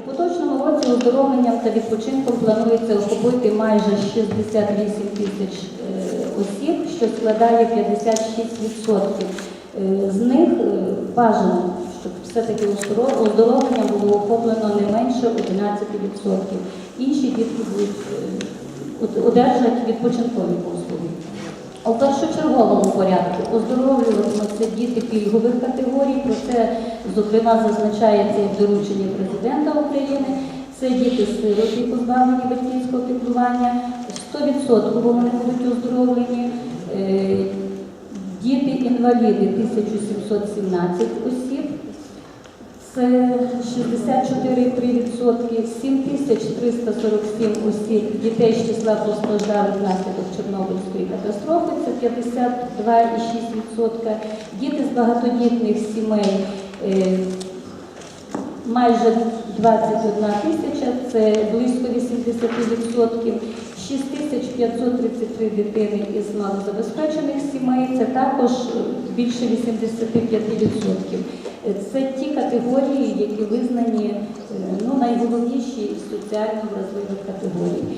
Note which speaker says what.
Speaker 1: У поточному році оздоровленням та відпочинком планується охопити майже 68 тисяч е, осіб, що складає 56%. Е, З них е, бажано, щоб все-таки оздоровлення було охоплено не менше 11%. Інші дітки одержать відпочинкові послуги. У першочерговому порядку оздоровлюватимуться діти пільгових категорій. Про зокрема, зазначається і в президента України. Це діти сироти, позбавлені батьківського піклування. 100% вони будуть оздоровлені. Е, Діти інваліди 1717 осіб. Це 64,3%, 7347 осіб дітей з числа постраждалих внаслідок Чорнобильської катастрофи, це 52,6%. Діти з багатодітних сімей майже 21 тисяча, це близько 80%. 6533 дитини із малозабезпечених сімей, це також більше 85%. Це ті категорії, які визнані е, ну, найголовніші соціально вразливих категорій.